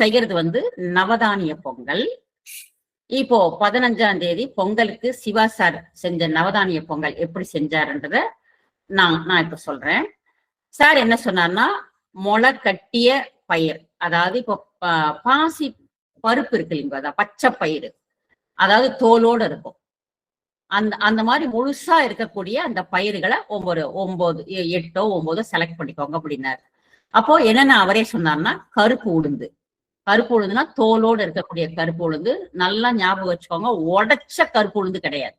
செய்யறது வந்து நவதானிய பொங்கல். இப்போ பதினஞ்சாம் தேதி பொங்கலுக்கு சிவா சார் செஞ்ச நவதானிய பொங்கல் எப்படி செஞ்சாருன்றத நான் நான் இப்ப சொல்றேன். சார் என்ன சொன்னார்னா முளை கட்டிய பயிர். அதாவது இப்போ பாசி பருப்பு இருக்கு இல்லைங்க அதான் பச்சை பயிர் அதாவது தோலோட இருக்கும். அந்த அந்த மாதிரி முழுசா இருக்கக்கூடிய அந்த பயிர்களை ஒவ்வொரு ஒன்பது எ- எட்டோ ஒன்பதோ செலக்ட் பண்ணிக்கோங்க அப்படின்னாரு. அப்போ என்னென்ன அவரே சொன்னார்னா கருப்பு உளுந்து. கருப்பு உளுந்துனா தோலோடு இருக்கக்கூடிய கருப்பு உளுந்து. நல்லா ஞாபகம் வச்சுக்கோங்க உடைச்ச கருப்பு உளுந்து கிடையாது.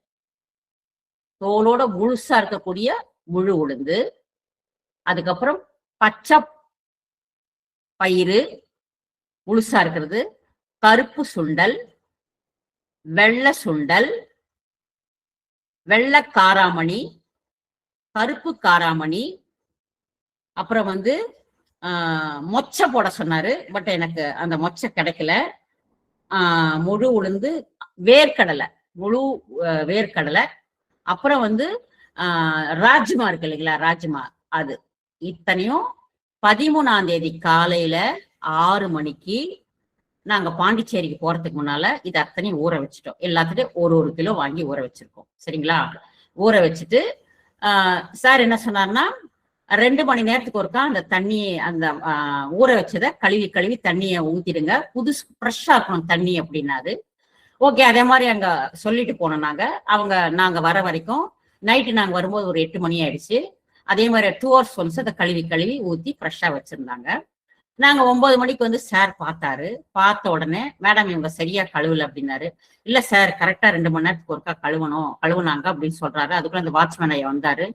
தோலோட முழுசா இருக்கக்கூடிய முழு உளுந்து. அதுக்கப்புறம் பச்சை பயிறு முழுசா இருக்கிறது. கருப்பு சுண்டல் வெள்ளை சுண்டல் வெள்ளை காராமணி கருப்பு காராமணி அப்புறம் வந்து மொச்சை போட சொன்னாரு. பட் எனக்கு அந்த மொச்சை கிடைக்கல. முழு உளுந்து வேர்க்கடலை முழு வேர்க்கடலை. அப்புறம் வந்து ராஜ்மா இருக்கு இல்லைங்களா ராஜ்மா. அது இத்தனையும் பதிமூணாம் தேதி காலையில ஆறு மணிக்கு நாங்க பாண்டிச்சேரிக்கு போறதுக்கு முன்னால இது அத்தனையும் ஊற வச்சுட்டோம். எல்லாத்துலயும் ஒரு ஒரு கிலோ வாங்கி ஊற வச்சிருக்கோம். சரிங்களா? ஊற வச்சுட்டு சார் என்ன சொன்னார்னா ரெண்டு மணி நேரத்துக்கு ஒருக்கா அந்த தண்ணியை அந்த ஊற வச்சதை கழுவி கழுவி தண்ணியை ஊத்திடுங்க. புதுசு ஃப்ரெஷ்ஷா இருக்கணும் தண்ணி அப்படின்னாரு. ஓகே அதே மாதிரி அங்க சொல்லிட்டு போனோம் நாங்க. அவங்க நாங்க வர வரைக்கும் நைட்டு நாங்க வரும்போது ஒரு எட்டு மணி ஆயிடுச்சு. அதே மாதிரி டூ ஹவர்ஸ் ஒன்ஸ் அதை கழுவி கழுவி ஊத்தி ஃப்ரெஷ்ஷா வச்சிருந்தாங்க. நாங்க ஒன்பது மணிக்கு வந்து சார் பார்த்தாரு. பார்த்த உடனே மேடம் இவங்க சரியா கழுவல அப்படின்னாரு. இல்ல சார் கரெக்டா ரெண்டு மணி நேரத்துக்கு ஒருக்கா கழுவணும் கழுவுனாங்க அப்படின்னு சொல்றாரு. அதுக்குள்ள அந்த வாட்ச்மேன் ஐயா வந்தாரு.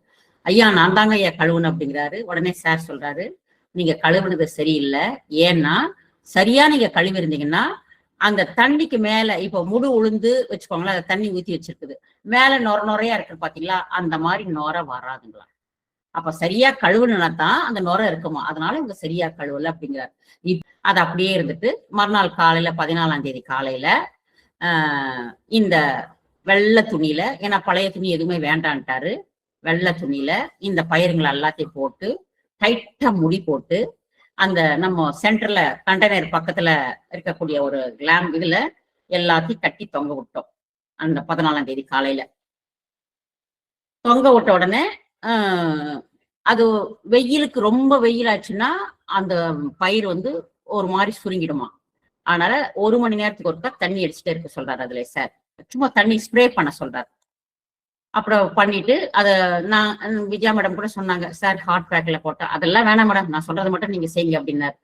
ஐயா நான் தாங்க ஐயா கழுவுன அப்படிங்கிறாரு. உடனே சார் சொல்றாரு நீங்க கழுவுனது சரியில்லை. ஏன்னா சரியா நீங்க கழுவி இருந்தீங்கன்னா அந்த தண்ணிக்கு மேல இப்போ முடு உளுந்து வச்சுக்கோங்களேன் அந்த தண்ணி ஊத்தி வச்சிருக்குது. மேல நொர நொறையா இருக்கு பாத்தீங்களா? அந்த மாதிரி நொர வராதுங்களா அப்ப சரியா கழுவுனா தான் அந்த நுர இருக்குமா? அதனால இவங்க சரியா கழுவல அப்படிங்கிறாரு. இப் அது அப்படியே இருந்துட்டு மறுநாள் காலையில பதினாலாம் தேதி காலையில இந்த வெள்ளை துணியில ஏன்னா பழைய துணி எதுவுமே வேண்டான்ட்டாரு. வெள்ளை துணியில இந்த பயிருங்களை எல்லாத்தையும் போட்டு டைட்டா முடி போட்டு அந்த நம்ம சென்டர்ல கண்டெய்னர் பக்கத்துல இருக்கக்கூடிய ஒரு கிளாம் இதுல எல்லாத்தையும் கட்டி தொங்க விட்டோம். அந்த பதினாலாம் தேதி காலையில. தொங்க விட்ட உடனே அது வெயிலுக்கு ரொம்ப வெயில் ஆச்சுன்னா அந்த பயிர் வந்து ஒரு மாதிரி சுருங்கிடுமா. அதனால ஒரு மணி நேரத்துக்கு ஒருக்கா தண்ணி அடிச்சுட்டே இருக்க சொல்றாரு அதுல சார் சும்மா தண்ணி ஸ்ப்ரே பண்ண சொல்றாரு. அப்புறம் பண்ணிட்டு அதை நான் விஜயா மேடம் கூட சொன்னாங்க சார் ஹாட் பேக்ல போட்டா. அதெல்லாம் வேணாம் மேடம் நான் சொல்றது மட்டும் நீங்க செய்யுங்க அப்படின்னாரு.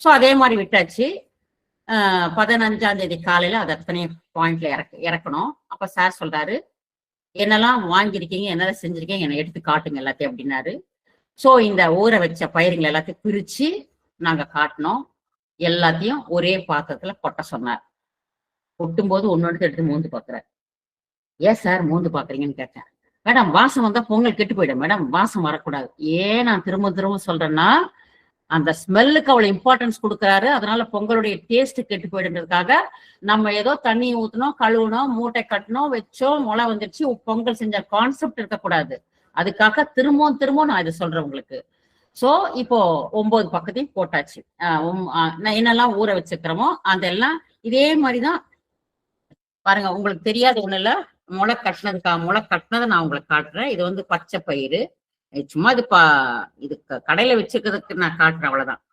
ஸோ அதே மாதிரி விட்டாச்சு. பதினஞ்சாம் தேதி காலையில அது அத்தனை பாயிண்ட்ல இறக்க இறக்கணும். அப்ப சார் சொல்றாரு என்னெல்லாம் வாங்கியிருக்கீங்க என்னெல்லாம் செஞ்சிருக்கீங்க என்னை எடுத்து காட்டுங்க எல்லாத்தையும் அப்படின்னாரு. ஸோ இந்த ஊற வச்ச பயிருங்களை எல்லாத்தையும் பிரிச்சு நாங்க காட்டினோம். எல்லாத்தையும் ஒரே பாத்திரத்துல கொட்ட சொன்னார். கொட்டும்போது ஒன்னொன்று எடுத்து மூந்து பாக்குறாரு. ஏன் சார் மூந்து பாக்குறீங்கன்னு கேட்டேன். மேடம் வாசம் வந்தா பொங்கல் கெட்டு போயிடும். மேடம் வாசம் வரக்கூடாது. ஏன் நான் திரும்ப திரும்ப சொல்றேன்னா அந்த ஸ்மெல்லுக்கு அவ்வளவு இம்பார்ட்டன்ஸ் கொடுக்குறாரு. அதனால பொங்கலுடைய டேஸ்ட் கெட்டு போயிடுன்றதுக்காக நம்ம ஏதோ தண்ணி ஊத்தணும் கழுவணும் மூட்டை கட்டணும் வச்சோம் முளை வந்துருச்சு பொங்கல் செஞ்ச கான்செப்ட் இருக்கக்கூடாது. அதுக்காக திரும்பவும் திரும்பவும் நான் இதை சொல்றேன் உங்களுக்கு. சோ இப்போ ஒன்பது பக்கத்தையும் போட்டாச்சு. ஆஹ் ஆஹ் நான் என்னெல்லாம் ஊற வச்சுக்கிறோமோ அதெல்லாம் இதே மாதிரிதான். பாருங்க உங்களுக்கு தெரியாது ஒண்ணு இல்ல முளை கட்டினதுக்கா முளை கட்டினதை நான் உங்களுக்கு காட்டுறேன். இது வந்து பச்சை பயிறு. சும்மா இது பா இது க- கடையில வச்சுக்கிறதுக்கு நான் காட்டுறேன் அவ்வளவுதான்.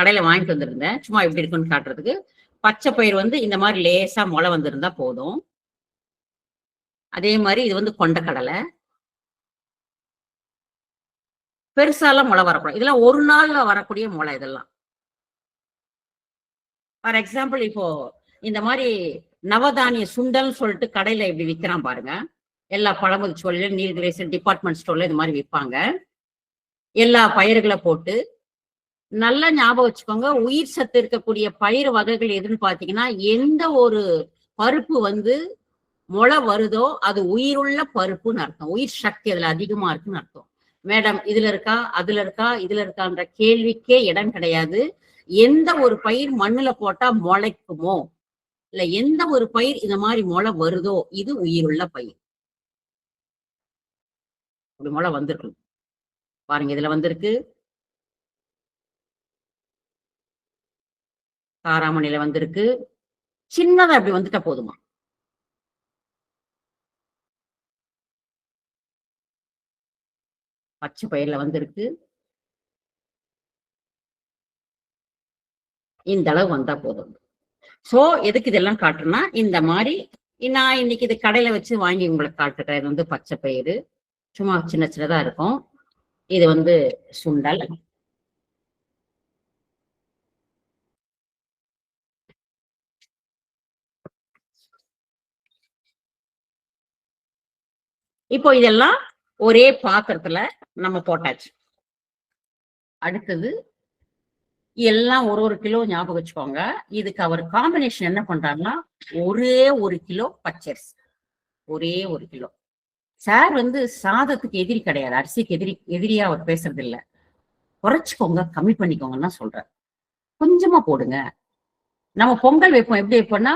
கடையில வாங்கிட்டு வந்திருந்தேன். சும்மா எப்படி இருக்குன்னு காட்டுறதுக்கு. பச்சை பயிர் வந்து இந்த மாதிரி லேசா முளை வந்திருந்தா போதும். அதே மாதிரி இது வந்து கொண்ட கடலை. பெருசாலாம் முளை வரக்கூடாது. இதெல்லாம் ஒரு நாள்ல வரக்கூடிய முளை இதெல்லாம். ஃபார் எக்ஸாம்பிள் இப்போ இந்த மாதிரி நவதானிய சுண்டல்னு சொல்லிட்டு கடையில இப்படி விற்கிறான் பாருங்க. எல்லா பழமுதிர் சோழில நீர்கிரேசன் டிபார்ட்மெண்ட் ஸ்டோர்ல இது மாதிரி விற்பாங்க எல்லா பயிர்களை போட்டு நல்லா ஞாபகம் வச்சுக்கோங்க. உயிர் சத்து இருக்கக்கூடிய பயிர் வகைகள் எதுன்னு பாத்தீங்கன்னா எந்த ஒரு பருப்பு வந்து முளை வருதோ அது உயிருள்ள பருப்புன்னு அர்த்தம். உயிர் சக்தி அதுல அதிகமா இருக்குன்னு அர்த்தம். மேடம் இதுல இருக்கா? அதுல இருக்கா? இதுல இருக்கான்ற கேள்விக்கே இடம் கிடையாது. எந்த ஒரு பயிர் மண்ணுல போட்டா முளைக்குமோ? இல்ல எந்த ஒரு பயிர் இந்த மாதிரி முளை வருதோ இது உயிருள்ள பயிர். ஒரு முளை வந்திருக்கு. பாருங்க இதுல வந்திருக்கு. காராமணியில வந்திருக்கு. சின்னதா அப்படி வந்துட்டா போதுமா? பச்சை பயிர்ல வந்திருக்கு. இந்த அளவு வந்தா போதும். சோ எதுக்கு இதெல்லாம் காட்டுறேன்னா இந்த மாதிரி நான் இன்னைக்கு இது கடையில வச்சு வாங்கி உங்களுக்கு காட்டுறேன். இது வந்து பச்சை பயிறு. சும்மா சின்ன சின்னதா இருக்கும். இது வந்து சுண்டல். இப்போ இதெல்லாம் ஒரே பாத்திரத்துல நம்ம போட்டாச்சு. அடுத்தது எல்லாம் ஒரு ஒரு கிலோ ஞாபகம் வச்சுக்கோங்க. இதுக்கு அவர் காம்பினேஷன் என்ன பண்றாருன்னா ஒரே ஒரு கிலோ பச்சரிசி. ஒரே ஒரு கிலோ. சார் வந்து சாதத்துக்கு எதிரி கிடையாது. அரிசிக்கு எதிரி எதிரியா அவர் பேசுறது இல்ல குறைச்சிக்கோங்க கம்மி பண்ணிக்கோங்கன்னா சொல்றாரு. கொஞ்சமா போடுங்க. நம்ம பொங்கல் வைப்போம். எப்படி வைப்போம்னா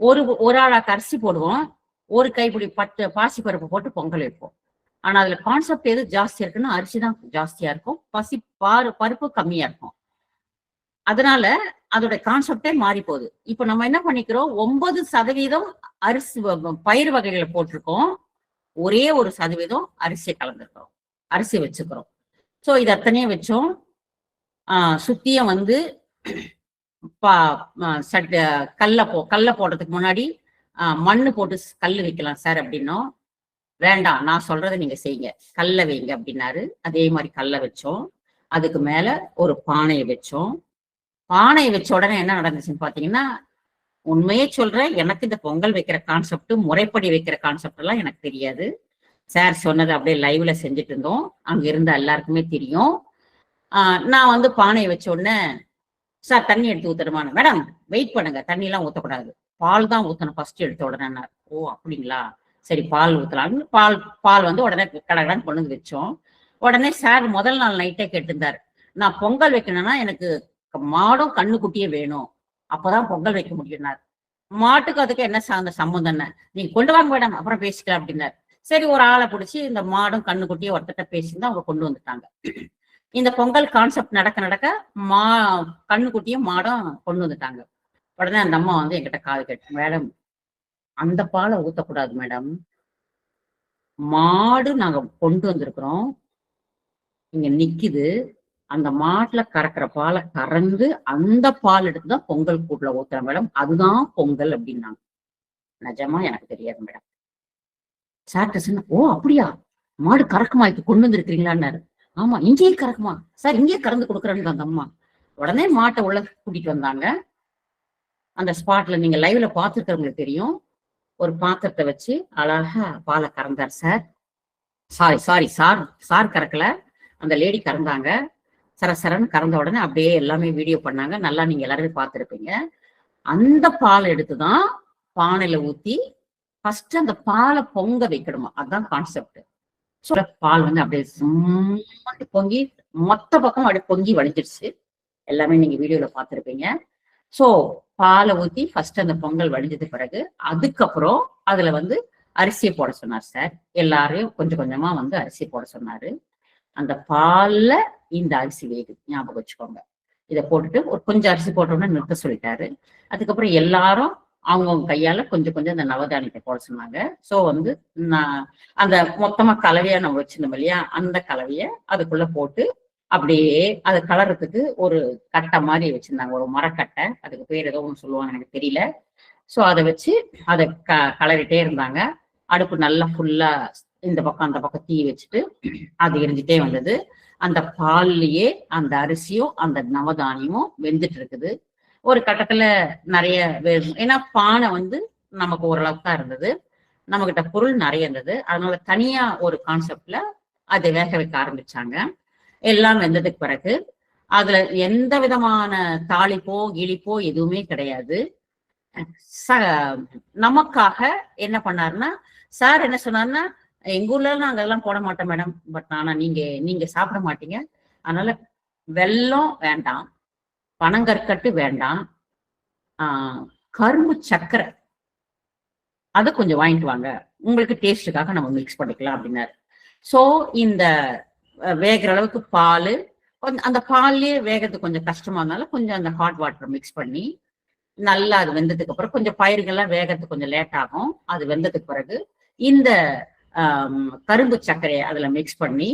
ஒரு ஒரு ஆளாக்கு அரிசி போடுவோம். ஒரு கைப்பிடி பட்டு பாசி பருப்பு போட்டு பொங்கல் வைப்போம். ஆனா அதுல கான்செப்ட் எது ஜாஸ்தியா இருக்குன்னா அரிசி தான் ஜாஸ்தியா இருக்கும். பசி பாரு பருப்பு கம்மியா இருக்கும். அதனால அதோட கான்செப்டே மாறி போகுது. இப்ப நம்ம என்ன பண்ணிக்கிறோம்? ஒன்பது சதவீதம் அரிசி வ- பயிர் வகைகளை போட்டிருக்கோம். ஒரே ஒரு சதவீதம் அரிசியை கலந்துருக்கிறோம் அரிசி வச்சுக்கிறோம். ஸோ இது அத்தனையும் வச்சோம். ஆஹ் சுத்தியும் வந்து பா சட்ட கல்ல போ கல்ல போடுறதுக்கு முன்னாடி மண்ணு போட்டு கல் வைக்கலாம் சார் அப்படின்னோம். வேண்டாம் நான் சொல்றதை நீங்க செய்யுங்க. கல்ல வைங்க அப்படின்னாரு. அதே மாதிரி கல்ல வச்சோம். அதுக்கு மேல ஒரு பானையை வச்சோம். பானையை வச்ச உடனே என்ன நடந்துச்சுன்னு பாத்தீங்கன்னா உண்மையே சொல்றேன் எனக்கு இந்த பொங்கல் வைக்கிற கான்செப்ட் முறைப்படி வைக்கிற கான்செப்ட் எல்லாம் எனக்கு தெரியாது. சார் சொன்னது அப்படியே லைவ்ல செஞ்சுட்டு இருந்தோம். அங்க இருந்த எல்லாருக்குமே தெரியும். நான் வந்து பானையை வச்ச உடனே சார் தண்ணி எடுத்து ஊத்தணுமான மேடம் வெயிட் பண்ணுங்க. தண்ணி எல்லாம் ஊத்தக்கூடாது. பால் தான் ஊத்தணும் ஃபர்ஸ்ட் எடுத்த உடனே. ஓ அப்படிங்களா? சரி பால் ஊத்தலாம்னு. பால் பால் வந்து உடனே கடகடன்னு கொண்டு வந்து வச்சோம். உடனே சார் முதல் நாள் நைட்டே கேட்டிருந்தார். நான் பொங்கல் வைக்கணும்னா எனக்கு மாடும் கண்ணுக்குட்டியே வேணும். அப்பதான் பொங்கல் வைக்க முடியும்னாரு. மாட்டுக்கு அதுக்கு என்ன சார்ந்த சம்பந்தம் என்ன? நீங்க கொண்டு வாங்க மேடம் அப்புறம் பேசிக்கலாம் அப்படின்னாரு. சரி ஒரு ஆளை பிடிச்சி இந்த மாடும் கண்ணுக்குட்டியும் ஒருத்தட்ட பேசிட்டு அவங்க கொண்டு வந்துட்டாங்க. இந்த பொங்கல் கான்செப்ட் நடக்க நடக்க மா கண்ணுக்குட்டியும் மாடும் கொண்டு வந்துட்டாங்க. உடனே அந்த அம்மா வந்து என்கிட்ட காது கேட்டு மேடம் அந்த பாலை ஊத்தக்கூடாது மேடம். மாடு நாங்க கொண்டு வந்திருக்கிறோம். இங்க நிக்குது. அந்த மாட்டுல கறக்கிற பாலை கறந்து அந்த பால் எடுத்துதான் பொங்கல் கூட்டுல ஊத்துறேன் மேடம். அதுதான் பொங்கல் அப்படின்னாங்க. நிஜமா எனக்கு தெரியாது மேடம். சார்ட்ட ஓ அப்படியா? மாடு கறக்குமா? இது கொண்டு வந்திருக்கிறீங்களான்னாரு. ஆமா இங்கேயே கறக்குமா? சார் இங்கேயே கறந்து கொடுக்குறேன்னு அந்த அம்மா. உடனே மாட்டை உள்ள கூட்டிட்டு வந்தாங்க. அந்த ஸ்பாட்ல நீங்க லைவ்ல பார்த்துருக்கிறவங்களுக்கு தெரியும். ஒரு பாத்திரத்தை வச்சு அழகா பாலை கறந்தார் sir. Sorry sorry sir sir கறக்கல. அந்த லேடி கறந்தாங்க. சரசரன்னு கறந்த உடனே அப்படியே எல்லாமே வீடியோ பண்ணாங்க. நல்லா நீங்க எல்லாருமே பார்த்துருப்பீங்க. அந்த பால் எடுத்துதான் பானையில ஊத்தி ஃபர்ஸ்ட் அந்த பாலை பொங்க வைக்கணுமா? அதுதான் கான்செப்ட் ஸோ பால் வந்து அப்படியே சும்மா பொங்கி மொத்த பக்கம் அப்படியே பொங்கி வடிஞ்சிருச்சு எல்லாமே நீங்க வீடியோல பார்த்துருப்பீங்க. ஸோ பாலை ஊத்தி ஃபர்ஸ்ட் அந்த பொங்கல் வடிஞ்சது பிறகு அதுக்கப்புறம் அதுல வந்து அரிசியை போட சொன்னார் சார். எல்லாரையும் கொஞ்சம் கொஞ்சமா வந்து அரிசி போட சொன்னாரு. அந்த பால்ல இந்த அரிசி வேகுது ஞாபகம் வச்சுக்கோங்க. இதை போட்டுட்டு ஒரு கொஞ்சம் அரிசி போட்டோம்னா நிறுத்த சொல்லிட்டாரு. அதுக்கப்புறம் எல்லாரும் அவங்கவுங்க கையால கொஞ்சம் கொஞ்சம் அந்த நவதானியத்தை போட சொன்னாங்க. சோ வந்து நான் அந்த மொத்தமா கலவையா நம்ம வச்சிருந்தோம் இல்லையா? அந்த கலவைய அதுக்குள்ள போட்டு அப்படியே அதை கலர்றதுக்கு ஒரு கட்டை மாதிரி வச்சிருந்தாங்க. ஒரு மரக்கட்டை. அதுக்கு பேர் ஏதோ ஒன்று சொல்லுவாங்க எனக்கு தெரியல. சோ அதை வச்சு அதை க கலரிட்டே இருந்தாங்க. அடுப்பு நல்லா ஃபுல்லா இந்த பக்கம் அந்த பக்கம் தீ வச்சுட்டு அது எரிஞ்சிட்டே வந்தது. அந்த பால்லயே அந்த அரிசியும் அந்த நவதானியமும் வெந்துட்டு இருக்குது ஒரு கட்டத்துல நிறைய ஏன்னா பானை வந்து நமக்கு ஓரளவுக்கு தான் இருந்தது. நம்ம கிட்ட பொருள் நிறைய இருந்தது. அதனால தனியா ஒரு கான்செப்ட்ல அதை வேக வைக்க ஆரம்பிச்சாங்க. எல்லாம் வெந்ததுக்கு பிறகு அதுல எந்த விதமான தாளிப்போ இழிப்போ எதுவுமே கிடையாது. ச நமக்காக என்ன பண்ணாருன்னா சார் என்ன சொன்னாருன்னா எங்க ஊர்ல நாங்க அதெல்லாம் போட மாட்டோம் மேடம் பட் ஆனா நீங்க நீங்க சாப்பிட மாட்டீங்க. அதனால வெல்லம் வேண்டாம். பனங்கற்கட்டு வேண்டாம். ஆஹ் கரும்பு சர்க்கரை அதை கொஞ்சம் வாங்கிட்டு வாங்க. உங்களுக்கு டேஸ்ட்டுக்காக நம்ம மிக்ஸ் பண்ணிக்கலாம் அப்படின்னாரு. ஸோ இந்த வேகிற அளவுக்கு பால் கொஞ்சம் அந்த பால்லயே வேகிறது கொஞ்சம் கஷ்டமா இருந்தாலும் கொஞ்சம் அந்த ஹாட் வாட்டர் மிக்ஸ் பண்ணி நல்லா அது வெந்ததுக்கு அப்புறம் கொஞ்சம் பயிர்கள்லாம் வேகிறதுக்கு கொஞ்சம் லேட் ஆகும். அது வெந்ததுக்கு பிறகு இந்த கரும்பு சர்க்கரையை அதுல மிக்ஸ் பண்ணி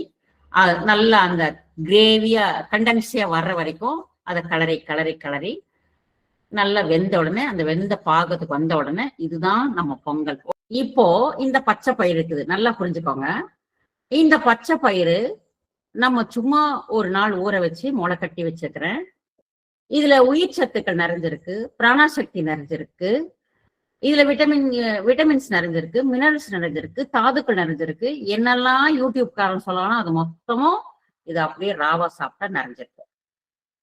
நல்லா அந்த கிரேவியா கண்டன்சியா வர்ற வரைக்கும் அதை கலரை கலரை கலரி நல்லா வெந்த உடனே அந்த வெந்த பாகத்துக்கு வந்த உடனே இதுதான் நம்ம பொங்கல். இப்போ இந்த பச்சை பயிர் இருக்குது நல்லா புரிஞ்சுக்கோங்க. இந்த பச்சை பயிறு நம்ம சும்மா ஒரு நாள் ஊற வச்சு முளை கட்டி வச்சிருக்கிறேன் இதுல உயிர் சத்துக்கள் நிறைஞ்சிருக்கு பிராணாசக்தி நிறைஞ்சிருக்கு. இதுல விட்டமின் விட்டமின்ஸ் நிறைஞ்சிருக்கு மினரல்ஸ் நிறைஞ்சிருக்கு தாதுக்கள் நிறைஞ்சிருக்கு. என்னெல்லாம் யூடியூப் காரன் சொல்லலாம் அது மொத்தமும் இது அப்படியே ராவா சாப்பிட்டா நிறைஞ்சிருக்கு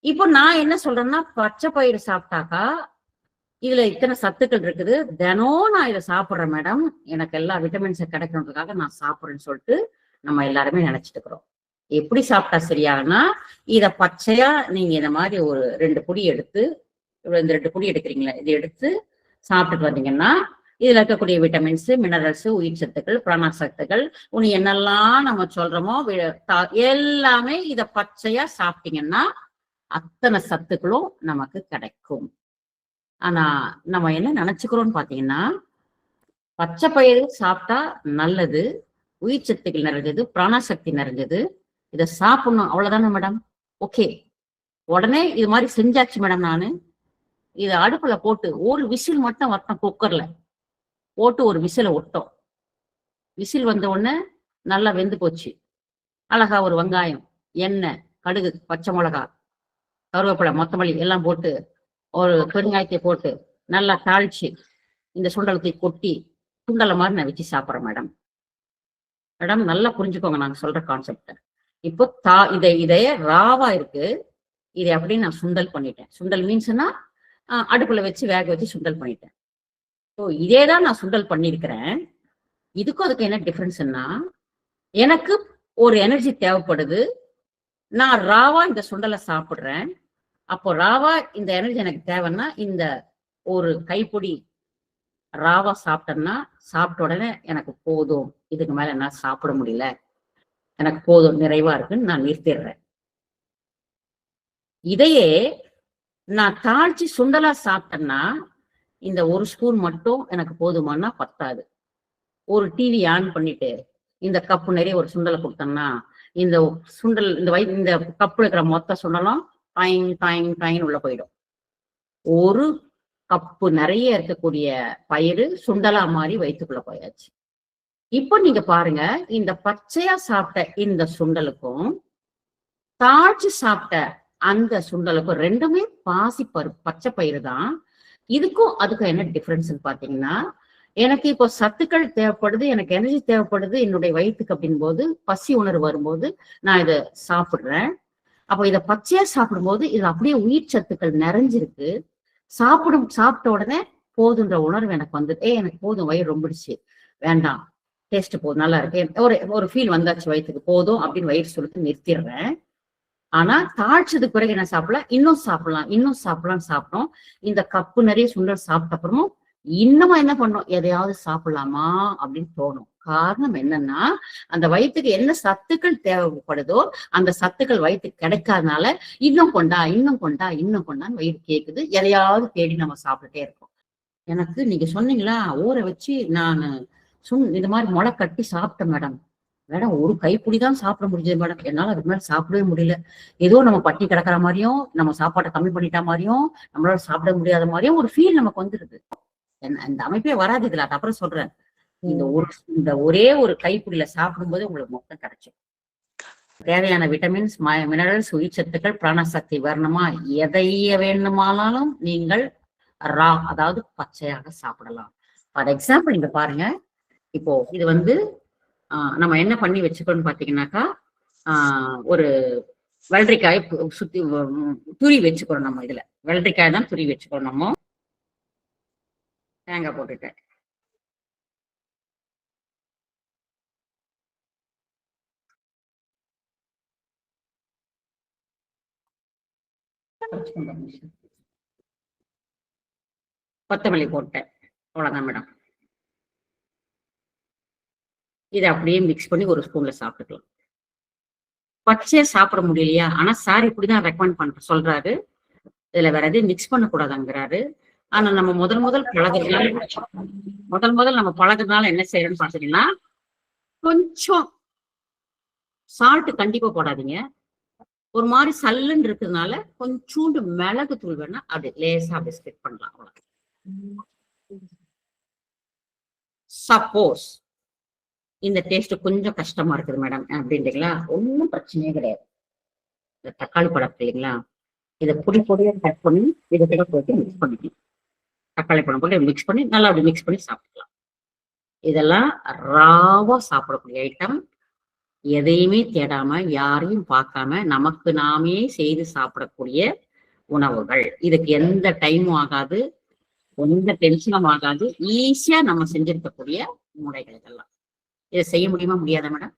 இப்போ நான் என்ன சொல்றேன்னா பச்சை பயிறு சாப்பிட்டாக்கா இதுல இத்தனை சத்துக்கள் இருக்குது. தினம் நான் இதை சாப்பிட்றேன் மேடம் எனக்கு எல்லா விட்டமின்ஸை கிடைக்கணுன்றதுக்காக நான் சாப்பிட்றேன்னு சொல்லிட்டு நம்ம எல்லாருமே நினைச்சிட்டு இருக்கிறோம். எப்படி சாப்பிட்டா சரியாகனா இத பச்சையா நீங்க இந்த மாதிரி ஒரு ரெண்டு பொடி எடுத்து இந்த ரெண்டு பொடி எடுக்கிறீங்களா இதை எடுத்து சாப்பிட்டுட்டு வந்தீங்கன்னா இதுல இருக்கக்கூடிய விட்டமின்ஸ் மினரல்ஸ் உயிர் சத்துக்கள் பிராணசத்துக்கள் உனி என்னெல்லாம் நம்ம சொல்றோமோ எல்லாமே இத பச்சையா சாப்பிட்டீங்கன்னா அத்தனை சத்துக்களும் நமக்கு கிடைக்கும். ஆனா நம்ம என்ன நினைச்சுக்கிறோம்னு பாத்தீங்கன்னா பச்சை பயிறு சாப்பிட்டா நல்லது உயிர் சத்துக்கள் நிறைஞ்சது பிராணசக்தி நிறைஞ்சது இதை சாப்பிடணும். அவ்வளவுதானே மேடம்? ஓகே. உடனே இது மாதிரி செஞ்சாச்சு மேடம் நானு? இதை அடுப்புல போட்டு ஒரு விசில் மட்டும் வட்டோம் குக்கர்ல. போட்டு ஒரு விசில ஒட்டோம் விசில் வந்த உடனே நல்லா வெந்து போச்சு. அழகா ஒரு வெங்காயம் எண்ணெய் கடுகு பச்சை மிளகா கருவேப்பிலை மொத்தமல்லி எல்லாம் போட்டு ஒரு பெருங்காயத்தை போட்டு நல்லா தாளிச்சு இந்த சுண்டலத்தை கொட்டி சுண்டலை மாதிரி நான் வச்சு சாப்பிட்றேன் மேடம். மேடம் நல்லா புரிஞ்சுக்கோங்க நாங்க சொல்ற கான்செப்ட இப்போ தா இதை இதைய ராவா இருக்கு. இதை அப்படியே நான் சுண்டல் பண்ணிட்டேன். சுண்டல் மீன்ஸ்னா அடுப்புல வச்சு வேக வச்சு சுண்டல் பண்ணிட்டேன். ஸோ இதே தான் நான் சுண்டல் பண்ணியிருக்கிறேன். இதுக்கும் அதுக்கு என்ன டிஃப்ரென்ஸ்னா எனக்கு ஒரு எனர்ஜி தேவைப்படுது. நான் ராவா இந்த சுண்டலை சாப்பிட்றேன். அப்போ ராவா இந்த எனர்ஜி எனக்கு தேவைன்னா இந்த ஒரு கைப்பொடி ராவா சாப்பிட்டேன்னா சாப்பிட்ட உடனே எனக்கு போதும். இதுக்கு மேல என்னால் சாப்பிட முடியல. எனக்கு போதும் நிறைவா இருக்குன்னு நான் நிறுத்திடுறேன். இதையே நான் தாளிச்சு சுண்டலா சாப்பிட்டேன்னா இந்த ஒரு ஸ்பூன் மட்டும் எனக்கு போதுமானா பத்தாது. ஒரு டிவி ஆன் பண்ணிட்டு இந்த கப்பு நிறைய ஒரு சுண்டலை கொடுத்தேன்னா இந்த சுண்டல் இந்த வய இந்த கப்புல இருக்கிற மொத்த சுண்டலும் டாயிங் டாயிங் டாயிங் உள்ள போயிடும். ஒரு கப்பு நிறைய இருக்கக்கூடிய பயிறு சுண்டலா மாதிரி வயிற்றுக்குள்ள போயாச்சு. இப்போ நீங்க பாருங்க இந்த பச்சையா சாப்பிட்ட இந்த சுண்டலுக்கும் தாழ்ச்சி சாப்பிட்ட அந்த சுண்டலுக்கும் ரெண்டுமே பாசி பரு பச்சை பயிறு தான். இதுக்கும் அதுக்கும் என்ன டிஃபரன்ஸ் பாத்தீங்கன்னா எனக்கு இப்போ சத்துக்கள் தேவைப்படுது எனக்கு எனர்ஜி தேவைப்படுது என்னுடைய வயிற்றுக்கு அப்படின் போது பசி உணர்வு வரும்போது நான் இதை சாப்பிடுறேன். அப்போ இதை பச்சையா சாப்பிடும்போது இது அப்படியே உயிர் சத்துக்கள் நிறைஞ்சிருக்கு. சாப்பிடும் சாப்பிட்ட உடனே போதுன்ற உணர்வு எனக்கு வந்து ஏ எனக்கு போதும் வயிறு ரொம்பிடுச்சு. வேண்டாம் டேஸ்ட் போதும் நல்லா இருக்கு. ஒரு ஒரு ஃபீல் வந்தாச்சு வயிற்றுக்கு போதும் அப்படின்னு வயிறு சொல்லிட்டு நிறுத்திடுறேன். ஆனா தாழ்ச்சது பிறகு என்ன சாப்பிடலாம்? இன்னும் சாப்பிடலாம். இன்னும் சாப்பிடலாம் சாப்பிட்டோம். இந்த கப்பு நிறைய சுண்டல் சாப்பிட்ட அப்புறமும் இன்னுமா என்ன பண்ணோம்? எதையாவது சாப்பிடலாமா அப்படின்னு தோணும். காரணம் என்னன்னா அந்த வயிற்றுக்கு என்ன சத்துக்கள் தேவைப்படுதோ அந்த சத்துக்கள் வயிற்றுக்கு கிடைக்காதனால இன்னும் கொண்டா இன்னும் கொண்டா இன்னும் கொண்டான்னு வயிறு கேட்குது எதையாவது தேடி நம்ம சாப்பிட்டுட்டே இருக்கோம். எனக்கு நீங்க சொன்னீங்களா? ஊற வச்சு நான் சுண் இந்த மாதிரி முளை கட்டி சாப்பிட்டேன் மேடம். மேடம் ஒரு கைப்பிடி தான் சாப்பிட முடிஞ்சது மேடம் என்னால அதுக்கு மேல சாப்பிடவே முடியல. ஏதோ நம்ம பட்டி கிடக்கிற மாதிரியும் நம்ம சாப்பாட்டை கம்மி பண்ணிட்ட மாதிரியும் நம்மளால சாப்பிட முடியாத மாதிரியும் ஒரு ஃபீல் நமக்கு வந்துருது. இந்த அமைப்பே வராது இதுல. அது அப்புறம் சொல்றேன். இந்த ஒரு இந்த ஒரே ஒரு கைப்பிடியில சாப்பிடும்போது உங்களுக்கு மொத்தம் கிடைக்கும். தேவையான விட்டமின்ஸ் மினரல்ஸ் உயிர்ச்சத்துக்கள் பிராணசக்தி வரணுமா எதைய வேணுமானாலும் நீங்கள் ரா அதாவது பச்சையாக சாப்பிடலாம். ஃபார் எக்ஸாம்பிள் இங்க பாருங்க. இப்போ இது வந்து நம்ம என்ன பண்ணி வச்சுக்கணும்னு பாத்தீங்கன்னாக்கா ஒரு வெள்ளரிக்காய் சுத்தி துரி வச்சுக்கணும் நம்ம இதுல. வெள்ளரிக்காய் தான் துரி வச்சுக்கணும் நம்ம. தேங்காய் போட்டுட்டேன் கொத்தமல்லி போட்டேன். அவ்வளவுதான் மேடம். இதை அப்படியே மிக்ஸ் பண்ணி ஒரு ஸ்பூன்ல சாப்பிட்டுக்கலாம். பச்சையா சாப்பிட முடியலையா? ஆனா சார் இப்படிதான் ரெக்கமெண்ட் பண்ற சொல்றாரு. இதுல வேற எதையும் மிக்ஸ் பண்ணக்கூடாதுங்கிறாரு. ஆனா நம்ம முதல் முதல் பழகிறதுனால முதல் முதல் நம்ம பழகுறதுனால என்ன செய்யறோம்னு பாத்தீங்கன்னா கொஞ்சம் சால்ட் கண்டிப்பா போடாதீங்க. ஒரு மாதிரி சல்லுன்னு இருக்கிறதுனால கொஞ்சோண்டு மிளகு தூள் வேணா அப்படி லேசா அப்படி ஸ்கிப் பண்ணலாம். அவ்வளவு சப்போஸ் இந்த டேஸ்ட் கொஞ்சம் கஷ்டமா இருக்குது மேடம் அப்படின்றீங்களா? ஒன்றும் பிரச்சனையே கிடையாது. இந்த தக்காளி பழம் இல்லைங்களா? இதை பொடி பொடியாக கட் பண்ணி இதை கூட போட்டு மிக்ஸ் பண்ணிக்கலாம். தக்காளி பழம் போட்டு மிக்ஸ் பண்ணி நல்லா அப்படி மிக்ஸ் பண்ணி சாப்பிடலாம் இதெல்லாம் ராவா சாப்பிடக்கூடிய ஐட்டம் எதையுமே தேடாம யாரையும் பார்க்காம நமக்கு நாமே செய்து சாப்பிடக்கூடிய உணவுகள். இதுக்கு எந்த டைமும் ஆகாது. எந்த டென்ஷனும் ஆகாது. ஈஸியா நம்ம செஞ்சிருக்கக்கூடிய முறைகள் இதெல்லாம். இதை செய்ய முடியுமா முடியாதா மேடம்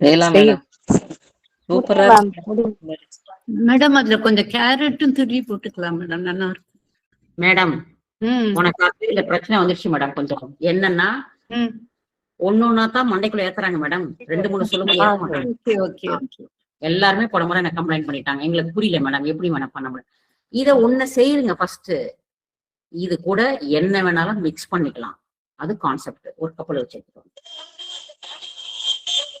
செய்யலாம் மேடம் சூப்பரா மேடம் அதுல கொஞ்சம் கேரட்டும் துருவி போட்டுக்கலாம் மேடம் நல்லா இருக்கும். மேடம் ம், உனக்கு இதுல பிரச்சனை வந்துருச்சு மேடம் கொஞ்சம் என்னன்னா ம். ஒன்னொன்னா தான் மண்டைக்குள்ள ஏத்துறாங்க மேடம் ரெண்டு மூணு ஓகே ஓகே எல்லாருமே போன முறை எனக்கு கம்ப்ளைண்ட் பண்ணிட்டாங்க. எங்களுக்கு புரியல மேடம் எப்படி மேடம் பண்ண முடியும்? இத ஒண்ணு செய்யுங்க ஃபர்ஸ்ட் இது கூட என்ன வேணாலும் மிக்ஸ் பண்ணிக்கலாம். அது கான்செப்ட் ஒரு கப்பல் வச்சுக்கோங்க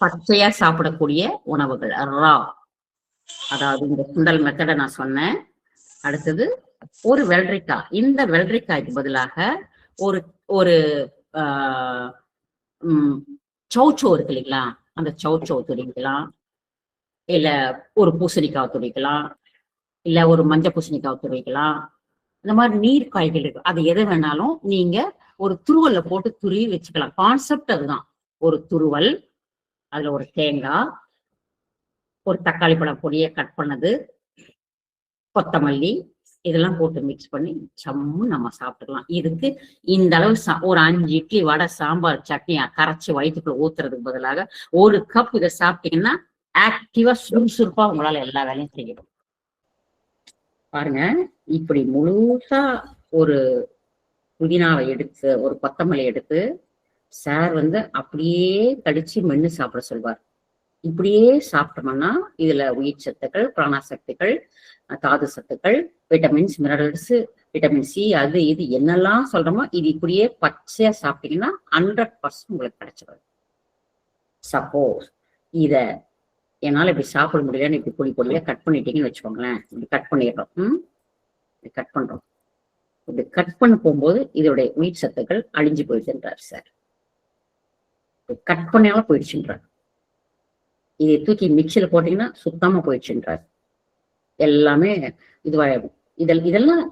பச்சையா சாப்பிடக்கூடிய உணவுகள் ரா அதாவது இந்த சுண்டல் மெத்தடை நான் சொன்னேன். அடுத்தது ஒரு வெள்ளரிக்காய். இந்த வெள்ளரிக்காய்க்கு பதிலாக ஒரு ஒரு ஆஹ், சௌச்சோ இருக்கு இல்லைங்களா? அந்த சௌச்சோ துடிக்கலாம் இல்ல ஒரு பூசணிக்காய் துடிக்கலாம் இல்ல ஒரு மஞ்சள் பூசணிக்காய் துடிக்கலாம் இந்த மாதிரி நீர் காய்கள் இருக்கு. அது எது வேணாலும் நீங்க ஒரு துருவல்ல போட்டு துருவி வச்சுக்கலாம். கான்செப்ட் அதுதான். ஒரு துருவல் அதுல ஒரு தேங்காய் ஒரு தக்காளி பழம் பொடியை கட் பண்ணது கொத்தமல்லி இதெல்லாம் போட்டு மிக்ஸ் பண்ணி சம்மு நம்ம சாப்பிட்டுக்கலாம். இதுக்கு இந்த அளவு சா- ஒரு அஞ்சு இட்லி வடை சாம்பார் சட்னி கரைச்சி வயிற்றுக்குள்ள ஊத்துறதுக்கு பதிலாக ஒரு கப் இதை சாப்பிட்டீங்கன்னா ஆக்டிவா சுறுசுறுப்பா உங்களால எல்லா வேலையும் செய்யணும் பாருங்க இப்படி முழுசா ஒரு புதினாவை எடுத்து ஒரு கொத்தமல்லி எடுத்து சார் வந்து அப்படியே கடிச்சு மென்னு சாப்பிட சொல்வார். இப்படியே சாப்பிட்டோம்னா இதுல உயிர் சத்துக்கள் பிராணாசக்திகள் தாது சத்துக்கள் விட்டமின்ஸ் மினரல்ஸ் விட்டமின் சி அது இது என்னெல்லாம் சொல்றோமோ இது இப்படியே பச்சையா சாப்பிட்டீங்கன்னா ஹண்ட்ரட் பர்சன்ட் உங்களுக்கு கிடைச்சிடும் சப்போஸ் இத என்னால இப்படி சாப்பிட முடியலன்னு இப்படி பொடி பொடியா கட் பண்ணிட்டீங்கன்னு வச்சுக்கோங்களேன். இப்படி கட் பண்ணிடுறோம். இப்படி கட் பண்றோம். இப்படி கட் பண்ண போகும்போது இதோடைய உயிர் சத்துக்கள் அழிஞ்சு போயிடுச்சுன்றார் சார் கட் பண்ணாலும் போயிடுச்சுன்றார். இதை தூக்கி மிக்சியில் போட்டீங்கன்னா சுத்தமா போயிடுச்சுன்றார். எல்லாமே இதுவாயிடும். இதெல் இதெல்லாம்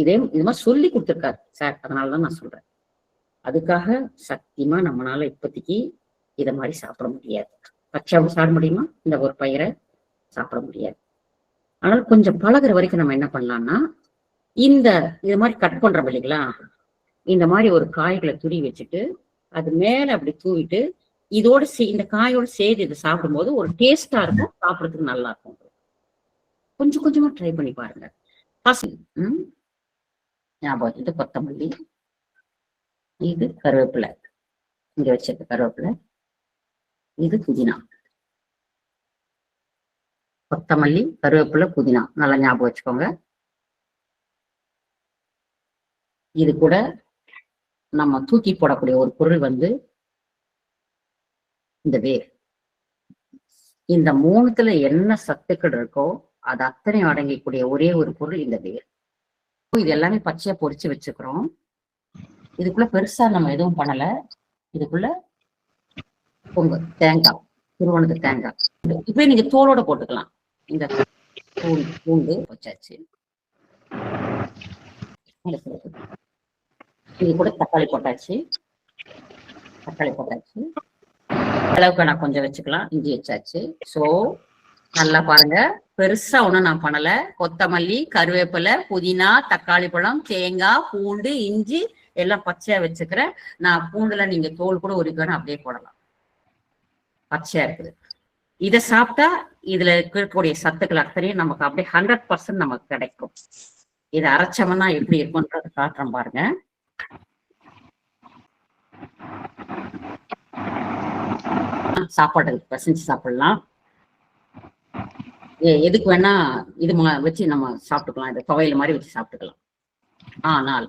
இதே இது மாதிரி சொல்லி கொடுத்துருக்காரு சார் அதனாலதான் நான் சொல்றேன். அதுக்காக சத்தியமா நம்மளால இப்போதைக்கு இதை மாதிரி சாப்பிட முடியாது. பச்சையாவும் சாப்பிட முடியுமா? இந்த ஒரு பயிரை சாப்பிட முடியாது. ஆனால் கொஞ்சம் பழகுற வரைக்கும் நம்ம என்ன பண்ணலாம்னா இந்த இது மாதிரி கட் பண்றோம் இல்லைங்களா? இந்த மாதிரி ஒரு காய்களை துரி வச்சுட்டு அது மேல அப்படி தூவிட்டு இதோட சே இந்த காயோட சேர்த்து இதை சாப்பிடும்போது ஒரு டேஸ்டா இருக்கும் சாப்பிட்றதுக்கு நல்லா இருக்கும். கொஞ்சம் கொஞ்சமா ட்ரை பண்ணி பாருங்க. ஞாபகம் இது கொத்தமல்லி இது கருவேப்பிலை. இங்க வச்சிருக்க கருவேப்பிலை. இது புதினா. கொத்தமல்லி கருவேப்பிலை புதினா. நல்லா ஞாபகம் வச்சுக்கோங்க. இது கூட நம்ம தூக்கி போடக்கூடிய ஒரு பொருள் வந்து இந்த வேர். இந்த மூணுத்துல என்ன சத்துக்கள் இருக்கோ அது அத்தனை அடங்கக்கூடிய ஒரே ஒரு பொருள் இந்த வேர். இது எல்லாமே பச்சையா பொரிச்சு வச்சுக்கிறோம். இதுக்குள்ள பெருசா நம்ம எதுவும் பண்ணல. இதுக்குள்ள பொங்க தேங்காய் துருவனது தேங்காய். இப்ப நீங்க தோலோட போட்டுக்கலாம். இந்த பூண்டு பூண்டு வச்சாச்சு இது கூட தக்காளி போட்டாச்சு. தக்காளி போட்டாச்சு. அளவுக்கு நான் கொஞ்சம் வச்சுக்கலாம். இஞ்சி வச்சாச்சு. சோ நல்லா பாருங்க. பெருசா ஒண்ணும் நான் பண்ணல. கொத்தமல்லி கருவேப்பிலை புதினா தக்காளி பழம் தேங்காய் பூண்டு இஞ்சி எல்லாம் பச்சையா வச்சுக்கிறேன். நான் பூண்டுல நீங்க தோல் கூட ஒரு உரிக்கணும் அப்படியே போடலாம். பச்சையா இருக்குது. இதை சாப்பிட்டா இதுல இருக்கக்கூடிய சத்துக்கள் அத்தனையும் நமக்கு அப்படியே ஹண்ட்ரட் பர்சன்ட் நமக்கு கிடைக்கும். இதை அரைச்சோம்னா எப்படி இருக்கும்ன்றது காட்டுறேன் பாருங்க. சாப்பாடு பசஞ்சு சாப்பிடலாம். எதுக்கு வேணா இது வச்சு நம்ம சாப்பிட்டுக்கலாம். இது துவையல் மாதிரி வச்சு சாப்பிட்டுக்கலாம். ஆனால்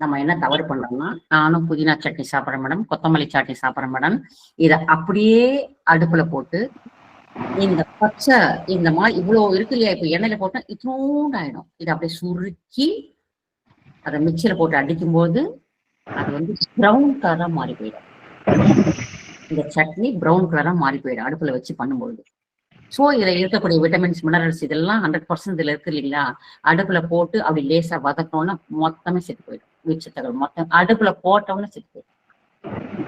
நம்ம என்ன தவறு பண்றோம்னா நானும் புதினா சட்னி சாப்பிட்றேன் மேடம் கொத்தமல்லி சட்னி சாப்பிட்றேன் மேடம் இதை அப்படியே அடுப்புல போட்டு இந்த பச்சை இந்த மாதிரி இவ்வளவு இருக்கு இல்லையா? இப்ப எண்ணெயில போட்டா இத்தனோண்டு ஆயிடும். இதை அப்படியே சுருக்கி அதை மிக்சியில போட்டு அடிக்கும் போது அது வந்து ப்ரௌன் கலரா மாறி போயிடும். இந்த சட்னி ப்ரௌன் கலராக மாறி போயிடும் அடுப்புல வச்சு பண்ணும்போது ஸோ இதில் இருக்கக்கூடிய விட்டமின்ஸ் மினரல்ஸ் இதெல்லாம் ஹண்ட்ரட் பர்சன்ட் இதில் இருக்கு இல்லைங்களா? அடுப்புல போட்டு அப்படி லேசா வதக்கணும்னா மொத்தமே செத்து போயிடும். மிச்சத்தகள் மொத்தம் அடுப்புல போட்டோம்னா செத்து போயிடும்.